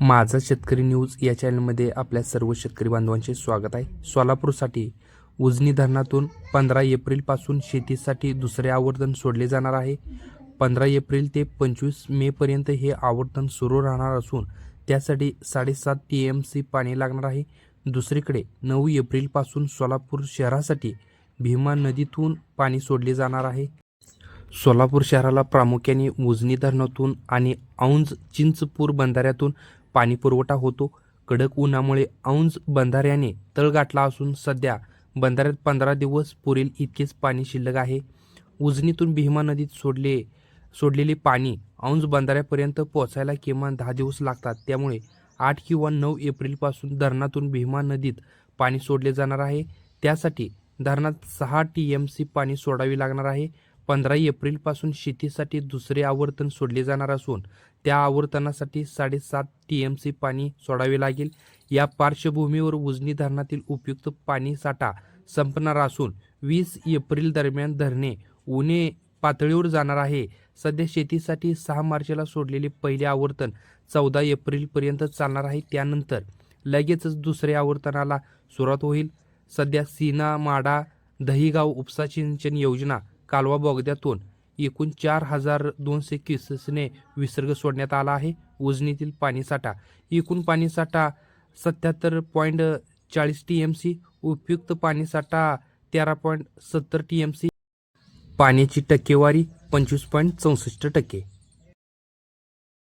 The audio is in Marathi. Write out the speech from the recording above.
माझा शेतकरी न्यूज या चॅनलमध्ये आपल्या सर्व शेतकरी बांधवांचे स्वागत आहे. सोलापूरसाठी उजनी धरणातून पंधरा एप्रिलपासून शेतीसाठी दुसरे आवर्तन सोडले जाणार आहे. पंधरा एप्रिल ते पंचवीस मेपर्यंत हे आवर्तन सुरू राहणार असून त्यासाठी साडेसात टी एम सी पाणी लागणार आहे. दुसरीकडे नऊ एप्रिलपासून सोलापूर शहरासाठी भीमा नदीतून पाणी सोडले जाणार आहे. सोलापूर शहराला प्रामुख्याने उजनी धरणातून आणि औंज चिंचपूर बंधाऱ्यातून पाणी पुरवठा होतो. कडक उन्हामुळे औंज बंधाऱ्याने तळ गाठला असून सध्या बंधाऱ्यात पंधरा दिवस पुरेल इतकेच पाणी शिल्लक आहे. उजनीतून भीमा नदीत सोडले सोडलेले पाणी औंज बंधाऱ्यापर्यंत पोहोचायला किमान दहा दिवस लागतात. त्यामुळे आठ किंवा नऊ एप्रिलपासून धरणातून भीमा नदीत पाणी सोडले जाणार आहे. त्यासाठी धरणात सहा टी एम सी पाणी सोडावे लागणार आहे. पंधरा एप्रिलपासून शेतीसाठी दुसरे आवर्तन सोडले जाणार असून त्या आवर्तनासाठी साडेसात टी एम सी पाणी सोडावे लागेल. या पार्श्वभूमीवर उजनी धरणातील उपयुक्त पाणी साठा संपणार असून वीस एप्रिल दरम्यान धरणे उणे पातळीवर जाणार आहे. सध्या शेतीसाठी सहा मार्चला सोडलेले पहिले आवर्तन चौदा एप्रिलपर्यंत चालणार आहे. त्यानंतर लगेचच दुसऱ्या आवर्तनाला सुरुवात होईल. सध्या सीना माडा दहीगाव उपसा सिंचन योजना कालवा बोगद्यातून एकूण चार हजार दोनशे क्युसेसने विसर्ग सोडण्यात आला आहे. उजनीतील पाणीसाठा एकूण पाणीसाठा सत्याहत्तर पॉईंट चाळीस टी एम सी उपयुक्त पाणीसाठा तेरा पॉईंट सत्तर टी एम सी पाण्याची टक्केवारी पंचवीस पॉईंट चौसष्ट टक्के.